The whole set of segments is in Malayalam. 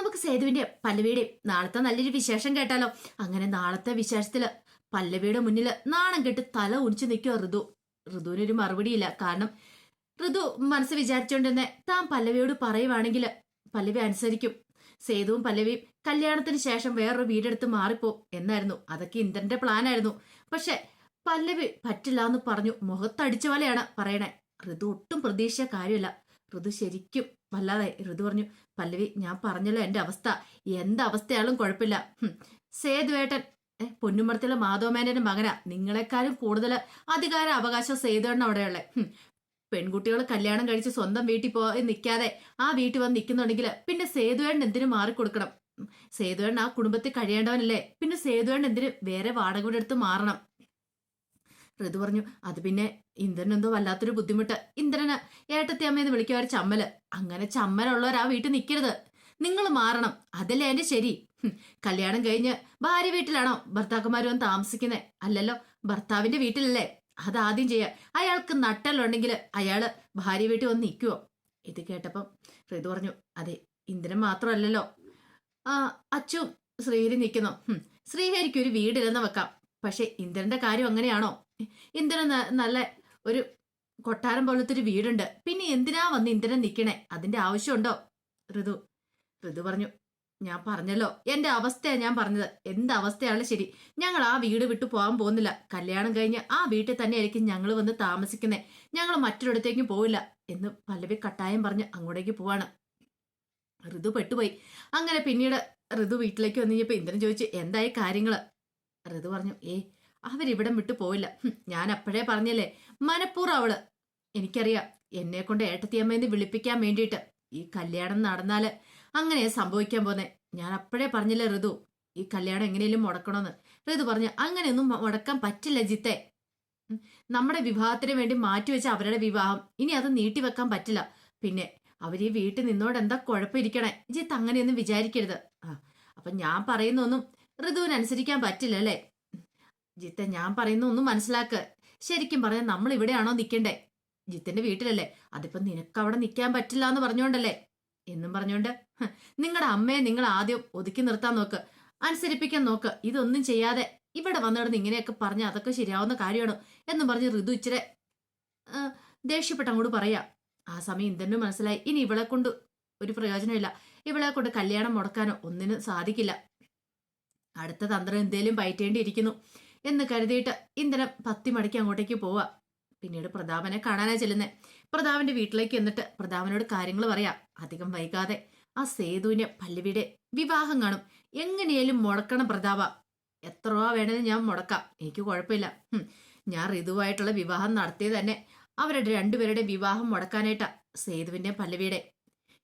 നമുക്ക് സേതുവിന്റെ പല്ലവിയുടെയും നാളത്തെ നല്ലൊരു വിശേഷം കേട്ടാലോ? അങ്ങനെ നാളത്തെ വിശേഷത്തിൽ പല്ലവിയുടെ മുന്നിൽ നാണം കെട്ട് തല ഒടിച്ചു നിൽക്കുക ഋതു. ഋതുവിനൊരു മറുപടിയില്ല. കാരണം ഋതു മനസ്സ് വിചാരിച്ചുകൊണ്ടിരുന്നെ താൻ പല്ലവിയോട് പറയുവാണെങ്കിൽ പല്ലവി അനുസരിക്കും. സേതുവും പല്ലവിയും കല്യാണത്തിന് ശേഷം വേറൊരു വീടെടുത്ത് മാറിപ്പോ എന്നായിരുന്നു. അതൊക്കെ ഇന്ദ്രന്റെ പ്ലാനായിരുന്നു പക്ഷെ പല്ലവി പറ്റില്ല എന്ന് പറഞ്ഞു മുഖത്തടിച്ച പോലെയാണ് പറയണേ. ഋതു ഒട്ടും പ്രതീക്ഷിച്ച കാര്യമല്ല. ഋതു ശരിക്കും വല്ലാതെ ഋതു പറഞ്ഞു പല്ലവി ഞാൻ പറഞ്ഞല്ലോ എന്റെ അവസ്ഥ. എന്ത് അവസ്ഥയാലും കുഴപ്പമില്ല സേതുവേട്ടൻ പൊന്നുമടത്തിലെ മാധവമേനന്റെ മകനാ. നിങ്ങളെക്കാളും കൂടുതൽ അധികാര അവകാശം സേതുവേട്ടൻ അവിടെയുള്ള പെൺകുട്ടികൾ കല്യാണം കഴിച്ച് സ്വന്തം വീട്ടിൽ പോയി നിൽക്കാതെ ആ വീട്ടിൽ വന്ന് നിൽക്കുന്നുണ്ടെങ്കിൽ പിന്നെ സേതുവേട്ടൻ എന്തിനു മാറിക്കൊടുക്കണം? കൊടുക്കണം സേതുവേട്ടൻ ആ കുടുംബത്തിൽ കഴിയേണ്ടവനല്ലേ. പിന്നെ സേതുവേട്ടൻ എന്തിനു വേറെ വാടക വീടെടുത്ത് മാറണം? ഋതു പറഞ്ഞു അത് പിന്നെ ഇന്ദ്രനെന്തോ വല്ലാത്തൊരു ബുദ്ധിമുട്ട്. ഇന്ദ്രന് ഏട്ടത്തി അമ്മയെന്ന് വിളിക്കുക ഒരു ചമ്മൽ. അങ്ങനെ ചമ്മലുള്ളവർ ആ വീട്ടിൽ നിൽക്കരുത് നിങ്ങൾ മാറണം. അതല്ലേ എന്റെ ശരി. കല്യാണം കഴിഞ്ഞ് ഭാര്യ വീട്ടിലാണോ ഭർത്താക്കന്മാരും താമസിക്കുന്നത് അല്ലല്ലോ ഭർത്താവിന്റെ വീട്ടിലല്ലേ? അതാദ്യം ചെയ്യുക അയാൾക്ക് നട്ടലുണ്ടെങ്കിൽ അയാൾ ഭാര്യ വീട്ടിൽ വന്ന് നിൽക്കുവോ ഇത് കേട്ടപ്പം ഋതു പറഞ്ഞു അതെ ഇന്ദ്രൻ മാത്രമല്ലല്ലോ. ആ അച്ചു ശ്രീഹരി നിൽക്കുന്നു ശ്രീഹരിക്ക് ഒരു വീടില്ലെന്ന് വെക്കാം. പക്ഷെ ഇന്ദ്രന്റെ കാര്യം അങ്ങനെയാണോ? ഇന്ദ്രൻ നല്ല ഒരു കൊട്ടാരം പോലത്തെ ഒരു വീടുണ്ട്. പിന്നെ എന്തിനാ വന്ന് ഇന്ദ്രൻ നിൽക്കണേ അതിന്റെ ആവശ്യമുണ്ടോ? ഋതു ഋതു പറഞ്ഞു ഞാൻ പറഞ്ഞല്ലോ. എന്റെ അവസ്ഥയാ ഞാൻ പറഞ്ഞത്. എന്ത് അവസ്ഥയാണ് ശരി. ഞങ്ങൾ ആ വീട് വിട്ടു പോകാൻ പോകുന്നില്ല. കല്യാണം കഴിഞ്ഞ് ആ വീട്ടിൽ തന്നെ ആയിരിക്കും ഞങ്ങൾ വന്ന് താമസിക്കുന്നേ. ഞങ്ങൾ മറ്റൊരിടത്തേക്കും പോവില്ല എന്ന് പല്ലവി കട്ടായം പറഞ്ഞ് അങ്ങോട്ടേക്ക് പോവാണ്. ഋതു പെട്ടുപോയി. അങ്ങനെ പിന്നീട് ഋതു വീട്ടിലേക്ക് വന്നു കഴിഞ്ഞപ്പോ ഇന്ദ്രൻ ചോദിച്ചു എന്തായി കാര്യങ്ങൾ? ഋതു പറഞ്ഞു ഏ അവരിവിടം വിട്ടു പോയില്ല ഞാൻ അപ്പോഴേ പറഞ്ഞല്ലേ? മനഃപൂർവം അവൾ. എനിക്കറിയാം എന്നെ കൊണ്ട് ഏട്ടത്തിയമ്മയെന്ന് വിളിപ്പിക്കാൻ വേണ്ടിയിട്ട് ഈ കല്യാണം നടന്നാൽ അങ്ങനെ സംഭവിക്കാൻ പോന്നെ. ഞാൻ അപ്പോഴേ പറഞ്ഞില്ലേ ഋതു? ഈ കല്യാണം എങ്ങനെയും മുടക്കണമെന്ന്. ഋതു പറഞ്ഞു അങ്ങനെയൊന്നും മുടക്കാൻ പറ്റില്ല ജിത്തെ. നമ്മുടെ വിവാഹത്തിന് വേണ്ടി മാറ്റിവെച്ച അവരുടെ വിവാഹം ഇനി അത് നീട്ടിവെക്കാൻ പറ്റില്ല. പിന്നെ അവർ ഈ വീട്ടിൽ നിന്നോട് എന്താ കുഴപ്പമിരിക്കണേ? ജിത്ത് അങ്ങനെയൊന്നും വിചാരിക്കരുത്. ആ അപ്പൊ ഞാൻ പറയുന്നൊന്നും ഋതുവിനനുസരിക്കാൻ പറ്റില്ല അല്ലേ? ജിത്തെ ഞാൻ പറയുന്ന ഒന്നും മനസ്സിലാക്ക. ശരിക്കും പറഞ്ഞാൽ നമ്മൾ ഇവിടെയാണോ നിൽക്കണ്ടേ ജിത്തിന്റെ വീട്ടിലല്ലേ? അതിപ്പോ നിനക്ക് അവിടെ നിൽക്കാൻ പറ്റില്ല എന്ന് പറഞ്ഞോണ്ടല്ലേ? എന്നും പറഞ്ഞോണ്ട് നിങ്ങളുടെ അമ്മയെ നിങ്ങൾ ആദ്യം ഒതുക്കി നിർത്താൻ നോക്ക്. അനുസരിപ്പിക്കാൻ നോക്ക്. ഇതൊന്നും ചെയ്യാതെ ഇവിടെ വന്നിടന്ന് ഇങ്ങനെയൊക്കെ പറഞ്ഞ അതൊക്കെ ശരിയാവുന്ന കാര്യമാണ് എന്നും പറഞ്ഞ് ഋതു ഇച്ചിരി ദേഷ്യപ്പെട്ട അങ്ങോട്ട് പറയാ. ആ സമയം ഇന്ദ്രനും മനസ്സിലായി. ഇനി ഇവളെ കൊണ്ട് ഒരു പ്രയോജനമില്ല. ഇവളെ കൊണ്ട് കല്യാണം മുടക്കാനോ ഒന്നിനും സാധിക്കില്ല. അടുത്ത തന്ത്രം എന്തേലും പയറ്റേണ്ടിയിരിക്കുന്നു. എന്ന് കരുതിയിട്ട് ഇന്ധനം പത്തി മടക്കി അങ്ങോട്ടേക്ക് പോവാ. പിന്നീട് പ്രതാപനെ കാണാനാ ചെല്ലുന്നേ. പ്രതാപന്റെ വീട്ടിലേക്ക് എന്നിട്ട് പ്രതാപനോട് കാര്യങ്ങൾ പറയാം. അധികം വൈകാതെ ആ സേതുവിന്റെ പല്ലവിയുടെ വിവാഹം കാണും. എങ്ങനെയാലും മുടക്കണം പ്രതാപ. എത്ര രൂപ വേണേലും ഞാൻ മുടക്കാം. എനിക്ക് കുഴപ്പമില്ല. ഞാൻ ഋതുവായിട്ടുള്ള വിവാഹം നടത്തിയത് തന്നെ അവരുടെ രണ്ടുപേരുടെ വിവാഹം മുടക്കാനായിട്ടാ സേതുവിന്റെ പല്ലവിയുടെ.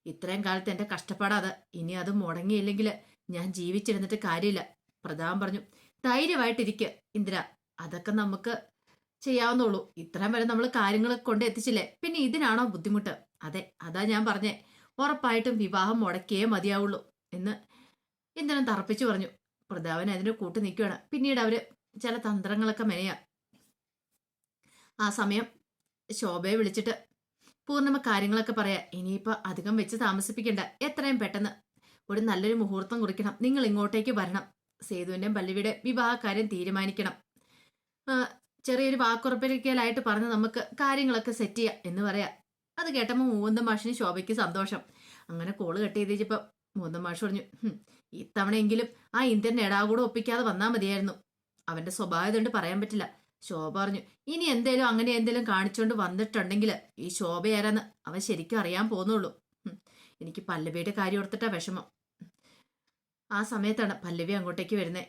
ഇത്രയും കാലത്ത് എന്റെ കഷ്ടപ്പാടാ ഇനി അത് മുടങ്ങിയില്ലെങ്കിൽ ഞാൻ ജീവിച്ചിരുന്നിട്ട് കാര്യമില്ല. പ്രതാപം പറഞ്ഞു ധൈര്യമായിട്ടിരിക്കുക ഇന്ദിര. അതൊക്കെ നമുക്ക് ചെയ്യാവുന്നുള്ളൂ. ഇത്രയും വരെ നമ്മൾ കാര്യങ്ങൾ കൊണ്ട് എത്തിച്ചില്ലേ? പിന്നെ ഇതിനാണോ ബുദ്ധിമുട്ട്? അതെ അതാ ഞാൻ പറഞ്ഞേ. ഉറപ്പായിട്ടും വിവാഹം മുടക്കിയേ മതിയാവുള്ളൂ എന്ന് ഇന്ദ്രൻ തറപ്പിച്ചു പറഞ്ഞു. പ്രതാപൻ അതിന് കൂട്ട് നിൽക്കുകയാണ് പിന്നീട് അവർ ചില തന്ത്രങ്ങളൊക്കെ മെനയാ. ആ സമയം ശോഭയെ വിളിച്ചിട്ട് പൂർണിമ കാര്യങ്ങളൊക്കെ പറയാ. ഇനിയിപ്പോ അധികം വെച്ച് താമസിപ്പിക്കണ്ട. എത്രയും പെട്ടെന്ന് ഒരു നല്ലൊരു മുഹൂർത്തം കുറിക്കണം. നിങ്ങൾ ഇങ്ങോട്ടേക്ക് വരണം. സേതുവിന്റെയും പല്ലവിയുടെ വിവാഹ കാര്യം തീരുമാനിക്കണം ചെറിയൊരു വാക്കുറപ്പിക്കലായിട്ട് പറഞ്ഞ് നമുക്ക് കാര്യങ്ങളൊക്കെ സെറ്റ് ചെയ്യാം എന്ന് പറയാം. അത് കേട്ടപ്പോൾ മൂന്തം മാഷിന് ശോഭയ്ക്ക് സന്തോഷം. അങ്ങനെ കോൾ കട്ട് ചെയ്തപ്പോ മൂന്തം മാഷ് പറഞ്ഞു "ഹും, ഇത്തവണയെങ്കിലും ആ ഇന്ത്യൻ എടാകൂടെ ഒപ്പിക്കാതെ വന്നാൽ മതിയായിരുന്നു. അവന്റെ സ്വഭാവം കൊണ്ട് പറയാൻ പറ്റില്ല. ശോഭ പറഞ്ഞു ഇനി എന്തേലും അങ്ങനെ എന്തേലും കാണിച്ചുകൊണ്ട് വന്നിട്ടുണ്ടെങ്കിൽ ഈ ശോഭ ആരാന്ന് അവൻ ശരിക്കും അറിയാൻ പോകുന്നുള്ളൂ. എനിക്ക് പല്ലവിയുടെ കാര്യം ഓർത്തിട്ടാ വിഷമം. ആ സമയത്താണ് പല്ലവി അങ്ങോട്ടേക്ക് വരുന്നത്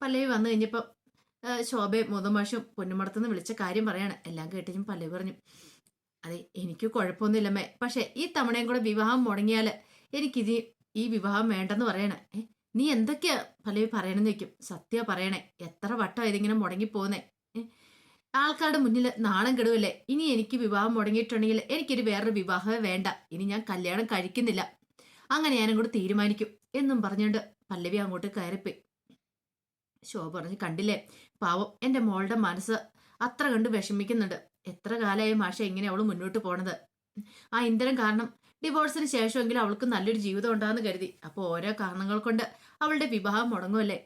പല്ലവി വന്നു കഴിഞ്ഞപ്പോൾ ശോഭയെ മുതമാഷും പൊന്നുമടത്തുനിന്ന് വിളിച്ച കാര്യം പറയാണ്. എല്ലാം കേട്ടും പല്ലവി പറഞ്ഞു അതെ എനിക്ക് കുഴപ്പമൊന്നുമില്ലമ്മേ. പക്ഷേ ഈ തവണയും കൂടെ വിവാഹം മുടങ്ങിയാൽ എനിക്കിത് ഈ വിവാഹം വേണ്ടെന്ന് പറയണേ. നീ എന്തൊക്കെയാ പല്ലവി പറയണമെന്ന് വെക്കും സത്യ പറയണേ എത്ര വട്ടം ഇതിങ്ങനെ ഏ? ആൾക്കാരുടെ മുന്നിൽ നാണം കെടുവല്ലേ. ഇനി എനിക്ക് വിവാഹം മുടങ്ങിയിട്ടുണ്ടെങ്കിൽ എനിക്കൊരു വേറൊരു വിവാഹമേ വേണ്ട. ഇനി ഞാൻ കല്യാണം കഴിക്കുന്നില്ല. അങ്ങനെ ഞാനും കൂടെ തീരുമാനിക്കും. എന്നും പറഞ്ഞുകൊണ്ട് പല്ലവി അങ്ങോട്ട് കയറിപ്പോയി. ശോഭ പറഞ്ഞു കണ്ടില്ലേ? പാവം എന്റെ മോളുടെ മനസ്സ് അത്ര കണ്ട് വിഷമിക്കുന്നുണ്ട്. എത്ര കാലമായി മാഷ എങ്ങനെ അവൾ മുന്നോട്ട് പോണത്? ആ ഇന്ധനം കാരണം ഡിവോഴ്സിന് ശേഷമെങ്കിലും അവൾക്ക് നല്ലൊരു ജീവിതം ഉണ്ടാകുന്ന കരുതി. അപ്പോൾ ഓരോ കാരണങ്ങൾ കൊണ്ട് അവളുടെ വിവാഹം മുടങ്ങുമല്ലേ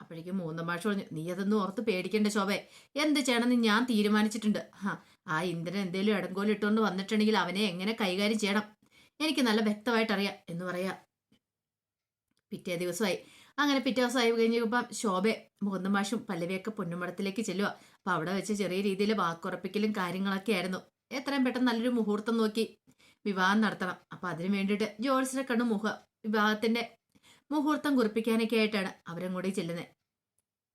അപ്പോഴേക്കും മൂന്നാം മാഷ പറഞ്ഞു നീ അതൊന്നും ഓർത്ത് പേടിക്കേണ്ട ശോഭെ. എന്ത് ചെയ്യണമെന്ന് ഞാൻ തീരുമാനിച്ചിട്ടുണ്ട്. ആ ആ ഇന്ധനം എന്തേലും ഇടങ്കോലിട്ടുകൊണ്ട് വന്നിട്ടുണ്ടെങ്കിൽ അവനെ എങ്ങനെ കൈകാര്യം ചെയ്യണം? എനിക്ക് നല്ല വ്യക്തമായിട്ടറിയാം. എന്ന് പറയാ. പിറ്റേ ദിവസമായി. അങ്ങനെ പിറ്റേ ദിവസമായി കഴിഞ്ഞപ്പം ശോഭെ മുകുന്ദ മാഷും പല്ലവിയൊക്കെ പൊന്നുമടത്തിലേക്ക് ചെല്ലുക അപ്പൊ അവിടെ വെച്ച് ചെറിയ രീതിയിൽ വാക്കുറപ്പിക്കലും കാര്യങ്ങളൊക്കെ ആയിരുന്നു. എത്രയും പെട്ടെന്ന് നല്ലൊരു മുഹൂർത്തം നോക്കി വിവാഹം നടത്തണം. അപ്പൊ അതിനു വേണ്ടിയിട്ട് ജോൾസിനെ കണ്ണു മുഖ വിവാഹത്തിന്റെ മുഹൂർത്തം കുറിപ്പിക്കാനൊക്കെ ആയിട്ടാണ് അവരും കൂടി ചെല്ലുന്നത്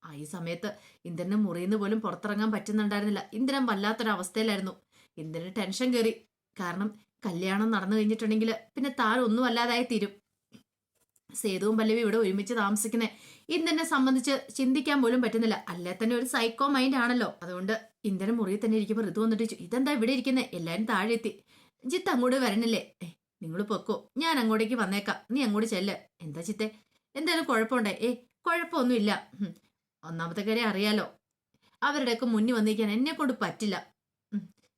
ആ ഈ സമയത്ത് ഇന്ദ്രന് മുറിയുന്ന പോലും പുറത്തിറങ്ങാൻ പറ്റുന്നുണ്ടായിരുന്നില്ല. ഇന്ദ്രൻ വല്ലാത്തൊരവസ്ഥയിലായിരുന്നു. ഇന്ദ്രന് ടെൻഷൻ കയറി കാരണം കല്യാണം നടന്നു കഴിഞ്ഞിട്ടുണ്ടെങ്കിൽ പിന്നെ താൻ ഒന്നും അല്ലാതായി തീരും. സേതുവും പല്ലവി ഇവിടെ ഒരുമിച്ച് താമസിക്കുന്നത് ഇന്ദനെ സംബന്ധിച്ച് ചിന്തിക്കാൻ പോലും പറ്റുന്നില്ല. അല്ലേ തന്നെ ഒരു സൈക്കോ മൈൻഡ് ആണല്ലോ. അതുകൊണ്ട് ഇന്ദ്രൻ മുറിയിൽ തന്നെ ഇരിക്കുമ്പോൾ ഋതു വന്നിട്ട് ചോദിച്ചു, ഇതെന്താ ഇവിടെ ഇരിക്കുന്നത് എല്ലാവരും താഴെ എത്തി ജിത്ത് അങ്ങോട്ട് വരണില്ലേ? നിങ്ങൾ പൊക്കോ. ഞാൻ അങ്ങോട്ടേക്ക് വന്നേക്കാം. നീ അങ്ങോട്ട് ചെല്ല്. എന്താ ചിത്തെ എന്തായാലും കുഴപ്പമുണ്ടേ? ഏ കുഴപ്പമൊന്നുമില്ല. ഒന്നാമത്തെ കാര്യം അറിയാലോ. അവരുടെയൊക്കെ മുന്നിൽ വന്നിരിക്കാൻ എന്നെ കൊണ്ട് പറ്റില്ല.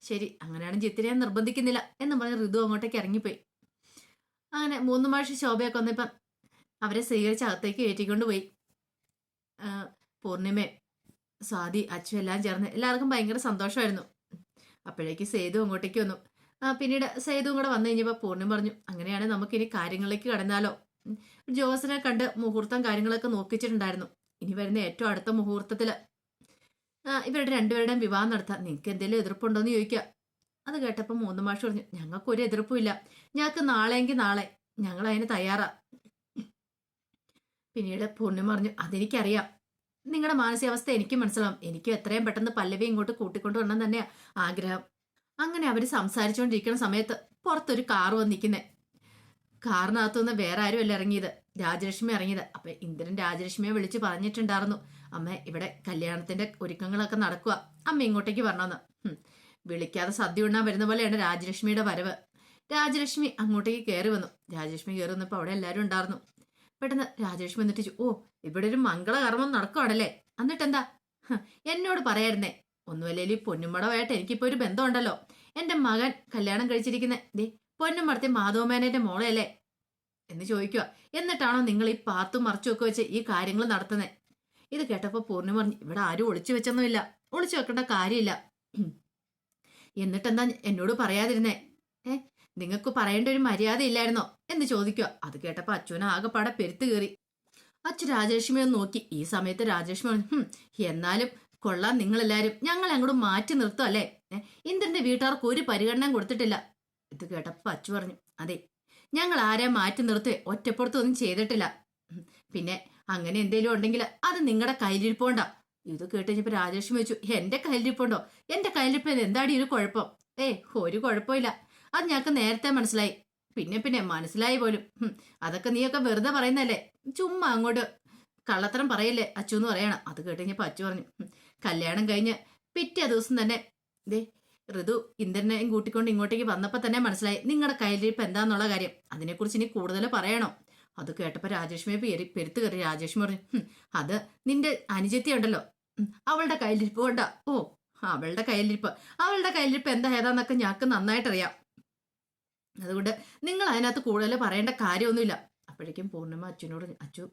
ശരി അങ്ങനെയാണ് ചിത്തിനെ ഞാൻ നിർബന്ധിക്കുന്നില്ല എന്ന് പറഞ്ഞ് ഋതു അങ്ങോട്ടേക്ക് ഇറങ്ങിപ്പോയി. അങ്ങനെ മൂന്ന് മാഷ് ശോഭയൊക്കെ വന്നപ്പം അവരെ സ്വീകരിച്ച് അകത്തേക്ക് കയറ്റിക്കൊണ്ട് പോയി. പൂർണിമ സ്വാതി അച്ചു എല്ലാം ചേർന്ന് എല്ലാവർക്കും ഭയങ്കര സന്തോഷമായിരുന്നു. അപ്പോഴേക്ക് സേതു അങ്ങോട്ടേക്ക് വന്നു. പിന്നീട് സേതുവും കൂടെ വന്നു കഴിഞ്ഞപ്പോൾ പൂർണിമ പറഞ്ഞു അങ്ങനെയാണെങ്കിൽ നമുക്കിനി കാര്യങ്ങളിലേക്ക് കടന്നാലോ. ജോസിനെ കണ്ട് മുഹൂർത്തം കാര്യങ്ങളൊക്കെ നോക്കിച്ചിട്ടുണ്ടായിരുന്നു. ഇനി വരുന്ന ഏറ്റവും അടുത്ത മുഹൂർത്തത്തിൽ ഇവരുടെ രണ്ടുപേരുടെയും വിവാഹം നടത്താം നിങ്ങൾക്ക് എന്തെങ്കിലും എതിർപ്പുണ്ടോ എന്ന് ചോദിക്കുക അത് കേട്ടപ്പോൾ മൂന്ന് മാഷ് പറഞ്ഞു ഞങ്ങൾക്ക് ഒരു എതിർപ്പുമില്ല ഞങ്ങൾക്ക് നാളെയെങ്കിൽ നാളെ. ഞങ്ങൾ അതിന് തയ്യാറാ. പിന്നീട് പൂർണിമ പറഞ്ഞു അതെനിക്കറിയാം. നിങ്ങളുടെ മാനസികാവസ്ഥ എനിക്ക് മനസ്സിലാവും. എനിക്കും എത്രയും പെട്ടെന്ന് പല്ലവി ഇങ്ങോട്ട് കൂട്ടിക്കൊണ്ടു വരണം തന്നെയാ ആഗ്രഹം. അങ്ങനെ അവർ സംസാരിച്ചുകൊണ്ടിരിക്കുന്ന സമയത്ത് പുറത്തൊരു കാറ് വന്നിരിക്കുന്നേ കാറിനകത്തുനിന്ന് വേറെ ആരുമല്ല ഇറങ്ങിയത്. രാജലക്ഷ്മി ഇറങ്ങിയത്. അപ്പൊ ഇന്ദ്രൻ രാജലക്ഷ്മിയെ വിളിച്ച് പറഞ്ഞിട്ടുണ്ടായിരുന്നു അമ്മ ഇവിടെ കല്യാണത്തിന്റെ ഒരുക്കങ്ങളൊക്കെ നടക്കുക അമ്മ ഇങ്ങോട്ടേക്ക് വരണമെന്ന് വിളിക്കാതെ സദ്യ ഉണ്ണാൻ വരുന്ന പോലെയാണ് രാജലക്ഷ്മിയുടെ വരവ്. രാജലക്ഷ്മി അങ്ങോട്ടേക്ക് കയറി വന്നു. രാജലക്ഷ്മി കയറി വന്നപ്പോൾ അവിടെ എല്ലാവരും ഉണ്ടായിരുന്നു. പെട്ടെന്ന് രാജേഷ് വന്നിട്ട് ഓ ഇവിടെ ഒരു മംഗളകർമ്മം നടക്കുവാണല്ലേ? എന്നിട്ടെന്താ? എന്താ എന്നോട് പറയായിരുന്നേ ഒന്നുമല്ലേലും പൊന്നുമടവായിട്ട് എനിക്കിപ്പോ ഒരു ബന്ധമുണ്ടല്ലോ. എന്റെ മകൻ കല്യാണം കഴിച്ചിരിക്കുന്ന ദേ പൊന്നുമടത്തെ മാധവമേനന്റെ മോളെയല്ലേ? എന്ന് ചോദിക്കുക എന്നിട്ടാണോ നിങ്ങൾ ഈ പാത്തും മറച്ചും ഒക്കെ വെച്ച് ഈ കാര്യങ്ങൾ നടത്തുന്നത് ഇത് കേട്ടപ്പോ പൂർണിമ പറഞ്ഞു ഇവിടെ ആരും ഒളിച്ചു വെച്ചൊന്നുമില്ല. ഒളിച്ചു വെക്കേണ്ട കാര്യമില്ല. എന്നിട്ടെന്താ എന്നോട് പറയാതിരുന്നേ? നിങ്ങൾക്ക് പറയേണ്ട ഒരു മര്യാദ ഇല്ലായിരുന്നോ? എന്ന് ചോദിക്കുക. അത് കേട്ടപ്പോ അച്ഛന ആകെപ്പാടെ പെരുത്ത് കയറി. അച്ഛൻ രാജലക്ഷ്മി ഒന്ന് നോക്കി. ഈ സമയത്ത് രാജലക്ഷ്മി പറഞ്ഞു "ഹും, എന്നാലും കൊള്ളാം നിങ്ങളെല്ലാരും. ഞങ്ങൾ അങ്ങോട്ട് മാറ്റി നിർത്തും അല്ലേ? ഇന്ദ്രന്റെ വീട്ടുകാർക്ക് ഒരു പരിഗണന കൊടുത്തിട്ടില്ല. ഇത് കേട്ടപ്പോ അച്ചു പറഞ്ഞു അതെ ഞങ്ങൾ ആരെ മാറ്റി നിർത്തി? ഒറ്റപ്പുറത്തൊന്നും ചെയ്തിട്ടില്ല. പിന്നെ അങ്ങനെ എന്തെങ്കിലും ഉണ്ടെങ്കിൽ അത് നിങ്ങളുടെ കയ്യിലിരിപ്പോണ്ട. ഇത് കേട്ട് കഴിഞ്ഞപ്പോ രാജലക്ഷ്മി വെച്ചു എന്റെ കയ്യിലിരിപ്പുണ്ടോ? എന്റെ കയ്യിലിരിപ്പ് എന്താടി ഒരു കുഴപ്പം? ഏ ഒരു കുഴപ്പമില്ല. അത് ഞങ്ങൾക്ക് നേരത്തെ മനസ്സിലായി. പിന്നെ പിന്നെ മനസ്സിലായി പോലും. അതൊക്കെ നീയൊക്കെ വെറുതെ പറയുന്നല്ലേ ചുമ്മാ അങ്ങോട്ട് കള്ളത്തരം പറയല്ലേ അച്ചു എന്ന് പറയണം. അത് കേട്ട് ഞാൻ അച്ചു പറഞ്ഞു കല്യാണം കഴിഞ്ഞ് പിറ്റേ ദിവസം തന്നെ ദേ ഋതു ഇന്ദ്രനെയും കൂട്ടിക്കൊണ്ട് ഇങ്ങോട്ടേക്ക് വന്നപ്പോൾ തന്നെ മനസ്സിലായി നിങ്ങളുടെ കയ്യിലിരിപ്പ് എന്താന്നുള്ള കാര്യം. അതിനെക്കുറിച്ച് ഇനി കൂടുതൽ പറയണോ. അത് കേട്ടപ്പോൾ രാജേഷ്മിയെ പേര് പെരുത്ത് കയറി രാജേഷ്മി പറഞ്ഞു അത് നിന്റെ അനുജത്തി ഉണ്ടല്ലോ. അവളുടെ കയ്യിലിരിപ്പ് കൊണ്ടാ. ഓ അവളുടെ കയ്യിലിരിപ്പ്. അവളുടെ കയ്യിലിരിപ്പ് എന്താ ഏതാന്നൊക്കെ ഞങ്ങൾക്ക് നന്നായിട്ടറിയാം. അതുകൊണ്ട് നിങ്ങൾ അതിനകത്ത് കൂടുതൽ പറയേണ്ട കാര്യമൊന്നുമില്ല. അപ്പോഴേക്കും പൂർണിമ അച്ഛനോട് അച്ഛു അച്ചു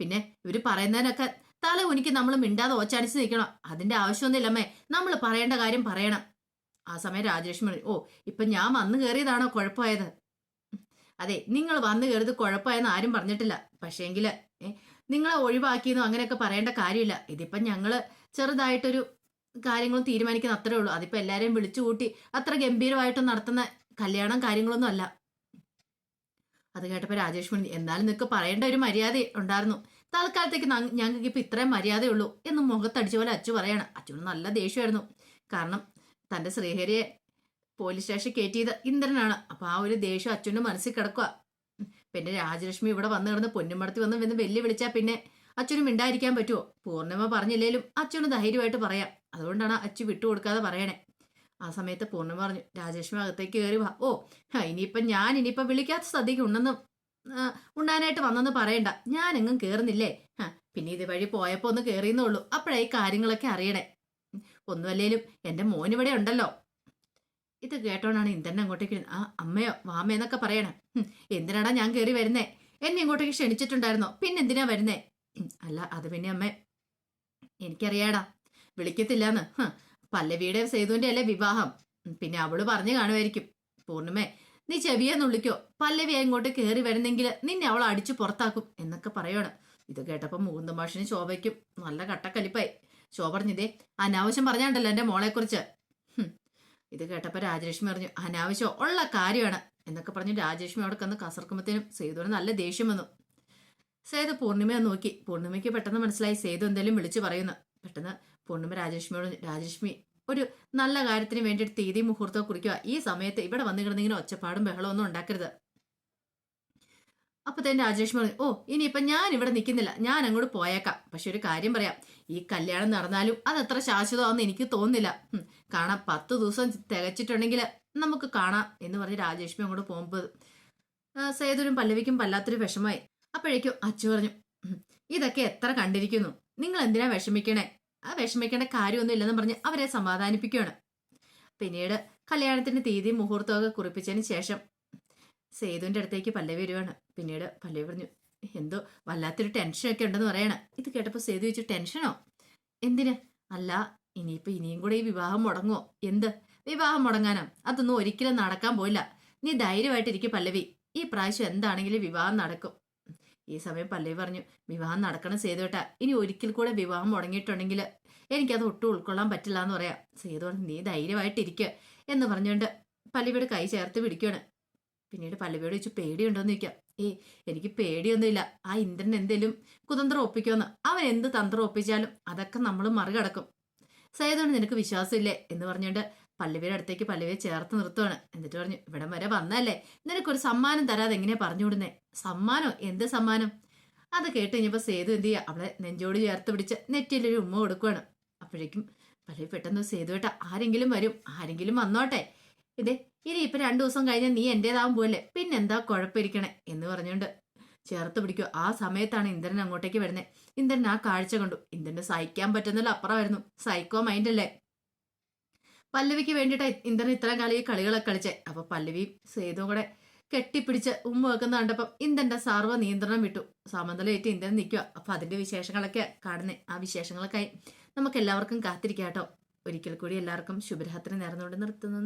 പിന്നെ ഇവർ പറയുന്നതിനൊക്കെ തല ഉനിക്ക് നമ്മൾ മിണ്ടാതെ ഓച്ചാനിച്ച് നിൽക്കണം. അതിന്റെ ആവശ്യമൊന്നുമില്ല അമ്മേ നമ്മൾ പറയേണ്ട കാര്യം പറയണം. ആ സമയം രാജലക്ഷ്മി ഓ ഇപ്പം ഞാൻ വന്നു കയറിയതാണോ കുഴപ്പമായത്? അതെ നിങ്ങൾ വന്നു കയറിയത് കുഴപ്പമായെന്ന് ആരും പറഞ്ഞിട്ടില്ല. പക്ഷേങ്കിൽ നിങ്ങളെ ഒഴിവാക്കിയെന്നോ അങ്ങനെയൊക്കെ പറയേണ്ട കാര്യമില്ല. ഇതിപ്പം ഞങ്ങൾ ചെറുതായിട്ടൊരു കാര്യങ്ങളും തീരുമാനിക്കുന്ന അത്രേ ഉള്ളൂ. അതിപ്പോൾ എല്ലാവരെയും വിളിച്ചു കൂട്ടി അത്ര ഗംഭീരമായിട്ട് നടത്തുന്ന കല്യാണം കാര്യങ്ങളൊന്നും അല്ല. അത് കേട്ടപ്പോ രാജേഷ് മുനി എന്നാലും നിനക്ക് പറയേണ്ട ഒരു മര്യാദ ഉണ്ടായിരുന്നു. തൽക്കാലത്തേക്ക് ഞങ്ങൾക്ക് ഇപ്പൊ ഇത്രയും മര്യാദയുള്ളൂ എന്ന് മുഖത്തടിച്ച പോലെ അച്ചു പറയാണ്. അച്ചുവിന് നല്ല ദേഷ്യമായിരുന്നു. കാരണം തന്റെ ശ്രീഹരിയെ പോലീസ് സ്റ്റേഷൻ കയറ്റിയത് ഇന്ദ്രനാണ്. അപ്പൊ ആ ഒരു ദേഷ്യം അച്ഛന്റെ മനസ്സിൽ കിടക്കുക പിന്നെ രാജലക്ഷ്മി ഇവിടെ വന്നു കിടന്ന് പൊന്നുമടത്തി വന്ന് വന്ന് വെല്ലു വിളിച്ചാൽ പിന്നെ അച്ഛനും മിണ്ടായിരിക്കാൻ പറ്റുമോ പൂർണിമ പറഞ്ഞില്ലേലും അച്ഛന് ധൈര്യമായിട്ട് പറയാം. അതുകൊണ്ടാണ് അച്ഛൻ വിട്ടുകൊടുക്കാതെ പറയണേ. ആ സമയത്ത് പൂർണ പറഞ്ഞു രാജേഷ്മി അകത്തേക്ക് കയറി വാ. ഓ ഇനിയിപ്പം ഞാൻ ഇനിയിപ്പം വിളിക്കാത്ത സദ്യക്ക് ഉണ്ടെന്ന് ഉണ്ടാനായിട്ട് വന്നെന്ന് പറയണ്ട. ഞാൻ എങ്ങും കയറുന്നില്ലേ പിന്നെ ഇത് വഴി പോയപ്പോ ഒന്ന് കയറിയെന്നേ ഉള്ളൂ. ഈ കാര്യങ്ങളൊക്കെ അറിയണേ. ഒന്നുമല്ലേലും എന്റെ മോൻ ഇവിടെ ഉണ്ടല്ലോ. ഇത് കേട്ടോണ്ടാണ് ഇന്ദ്രൻ അങ്ങോട്ടേക്ക് ആ അമ്മയോ വാമയെന്നൊക്കെ പറയണം. ഹും, എന്തിനാടാ ഞാൻ കയറി വരുന്നേ? എന്നെ ഇങ്ങോട്ടേക്ക് ക്ഷണിച്ചിട്ടുണ്ടായിരുന്നോ? പിന്നെ എന്തിനാ വരുന്നേ അല്ല അത് പിന്നെ അമ്മേ എനിക്കറിയാടാ. വിളിക്കത്തില്ലാന്ന്. പല്ലവിയുടെ സേതുവിന്റെ അല്ലേ വിവാഹം പിന്നെ അവൾ പറഞ്ഞു കാണുമായിരിക്കും. പൂർണിമേ നീ ചെവിയെ നുള്ളിക്കോ. പല്ലവി ഇങ്ങോട്ട് കയറി വരുന്നെങ്കിൽ നിന്നെ അവൾ അടിച്ചു പുറത്താക്കും എന്നൊക്കെ പറയാണ്. ഇത് കേട്ടപ്പോ മുകുന്ദ മാഷിന് ശോഭയ്ക്കും നല്ല കട്ടക്കലിപ്പായി. ശോഭ പറഞ്ഞതേ അനാവശ്യം പറഞ്ഞാണ്ടല്ലോ മോളെ കുറിച്ച് ഇത് കേട്ടപ്പോ രാജലക്ഷ്മി പറഞ്ഞു അനാവശ്യം ഉള്ള കാര്യമാണ് എന്നൊക്കെ പറഞ്ഞു രാജലക്ഷ്മി അവിടെ കന്ന് കസർക്കുമ്പത്തേനും സേതുവിന് നല്ല ദേഷ്യം വന്നു. സേതു പൂർണിമയെ നോക്കി. പൂർണിമയ്ക്ക് പെട്ടെന്ന് മനസ്സിലായി. സേതു എന്തെങ്കിലും വിളിച്ചു പറയുന്നു. പെട്ടെന്ന് പൂർണിമ രാജലക്ഷ്മിയോട് രാജലക്ഷ്മി ഒരു നല്ല കാര്യത്തിന് വേണ്ടിയിട്ട് തീയതി മുഹൂർത്തം കുറിക്കുക ഈ സമയത്ത് ഇവിടെ വന്നു കിടന്നിങ്ങനെ ഒച്ചപ്പാടും ബഹളമൊന്നും ഉണ്ടാക്കരുത്. അപ്പൊ തന്നെ രാജലക്ഷ്മി പറഞ്ഞു ഓ ഇനിയിപ്പൊ ഞാൻ ഇവിടെ നിൽക്കുന്നില്ല ഞാൻ അങ്ങോട്ട് പോയേക്കാം. പക്ഷെ ഒരു കാര്യം പറയാം. ഈ കല്യാണം നടന്നാലും അത് അത്ര ശാശ്വതമാണെന്ന് എനിക്ക് തോന്നുന്നില്ല. കാണാം പത്ത് ദിവസം തികച്ചിട്ടുണ്ടെങ്കിൽ നമുക്ക് കാണാം എന്ന് പറഞ്ഞ് രാജലക്ഷ്മി അങ്ങോട്ട് പോകുമ്പോൾ സേതുരും പല്ലവിക്കും വല്ലാത്തൊരു വിഷമായി അപ്പോഴേക്കും അച്ചു പറഞ്ഞു "ഉം, ഇതൊക്കെ എത്ര കണ്ടിരിക്കുന്നു? നിങ്ങൾ എന്തിനാ വിഷമിക്കണേ? ആ വിഷമിക്കേണ്ട കാര്യമൊന്നും ഇല്ലെന്ന് പറഞ്ഞ് അവരെ സമാധാനിപ്പിക്കുകയാണ്. പിന്നീട് കല്യാണത്തിന്റെ തീയതി മുഹൂർത്തമൊക്കെ കുറിപ്പിച്ചതിന് ശേഷം സേതുവിന്റെ അടുത്തേക്ക് പല്ലവി വരുവാണ്. പിന്നീട് പല്ലവി പറഞ്ഞു എന്തോ വല്ലാത്തൊരു ടെൻഷനൊക്കെ ഉണ്ടെന്ന് പറയണം. ഇത് കേട്ടപ്പോൾ സേതു ചോദിച്ചു ടെൻഷനോ എന്തിന്? അല്ല ഇനിയിപ്പോ ഇനിയും കൂടെ ഈ വിവാഹം മുടങ്ങുമോ എന്ത്? വിവാഹം മുടങ്ങാനോ? അതൊന്നും ഒരിക്കലും നടക്കാൻ പോയില്ല നീ ധൈര്യമായിട്ടിരിക്കും പല്ലവി. ഈ പ്രാവശ്യം എന്താണെങ്കിലും വിവാഹം നടക്കും. ഈ സമയം പല്ലവി പറഞ്ഞു വിവാഹം നടക്കണം സേതുവേട്ട. ഇനി ഒരിക്കൽ കൂടെ വിവാഹം മുടങ്ങിയിട്ടുണ്ടെങ്കിൽ എനിക്കത് ഒട്ടും ഉൾക്കൊള്ളാൻ പറ്റില്ല എന്ന് പറയാം. സേതു നീ ധൈര്യമായിട്ടിരിക്കുക എന്ന് പറഞ്ഞുകൊണ്ട് പല്ലവിയുടെ കൈ ചേർത്ത് പിടിക്കുകയാണ് പിന്നീട് പല്ലവിയോട് ചോദിച്ചു പേടിയുണ്ടോന്ന് ചോദിക്കാം. ഏ എനിക്ക് പേടിയൊന്നുമില്ല. ആ ഇന്ദ്രൻ എന്തേലും കുതന്ത്രം ഒപ്പിക്കുമെന്ന് അവൻ എന്ത് തന്ത്രം ഒപ്പിച്ചാലും അതൊക്കെ നമ്മൾ മറികടക്കും. സേതുവിന് നിനക്ക് വിശ്വാസമില്ലേ? എന്ന് പറഞ്ഞുകൊണ്ട് പല്ലവിയുടെ അടുത്തേക്ക് പല്ലവിയെ ചേർത്ത് നിർത്തുവാണ്. എന്നിട്ട് പറഞ്ഞു ഇവിടം വരെ വന്നല്ലേ നിനക്കൊരു സമ്മാനം തരാതെ എങ്ങനെയാ പറഞ്ഞുവിടുന്നേ സമ്മാനോ? എന്ത് സമ്മാനം? അത് കേട്ട് കഴിഞ്ഞപ്പോൾ സേതു എന്ത് ചെയ്യുക അവളെ നെഞ്ചോട് ചേർത്ത് പിടിച്ച് നെറ്റിയിലൊരു ഉമ്മ കൊടുക്കുവാണ്. അപ്പോഴേക്കും പല്ലവി പെട്ടെന്ന് സേതു സേതുവേട്ട ആരെങ്കിലും വരും. ആരെങ്കിലും വന്നോട്ടെ. ഇതേ ഇനി ഇപ്പൊ രണ്ടു ദിവസം കഴിഞ്ഞാൽ നീ എന്റേതാവും പോലേ പിന്നെന്താ കുഴപ്പമിരിക്കണേ? എന്ന് പറഞ്ഞുകൊണ്ട് ചേർത്ത് പിടിക്കുക. ആ സമയത്താണ് ഇന്ദ്രൻ അങ്ങോട്ടേക്ക് വരുന്നത് ഇന്ദ്രൻ ആ കാഴ്ച കണ്ടു. ഇന്ദ്രന് സഹിക്കാൻ പറ്റുന്നില്ല അപ്പുറമായിരുന്നു സൈക്കോ മൈൻഡ് അല്ലേ പല്ലവിക്ക് വേണ്ടിയിട്ട് ഇന്ദ്രൻ ഇത്രയും കാലം ഈ കളികളൊക്കെ കളിച്ചേ. അപ്പൊ പല്ലവിയും സേതുവും കൂടെ കെട്ടിപ്പിടിച്ച് ഉമ്മ വെക്കുന്ന കണ്ടപ്പം ഇന്ദ്രന്റെ സർവ നിയന്ത്രണം വിട്ടു. സമനിലയേറ്റ് ഇന്ദ്രൻ നിൽക്കുക അപ്പൊ അതിന്റെ വിശേഷങ്ങളൊക്കെ കാണുന്നേ. ആ വിശേഷങ്ങളൊക്കെ നമുക്ക് എല്ലാവർക്കും കാത്തിരിക്കാം കേട്ടോ. ഒരിക്കൽ കൂടി എല്ലാവർക്കും ശുഭരാത്രി നേർന്നുകൊണ്ട് നിർത്തുന്നു.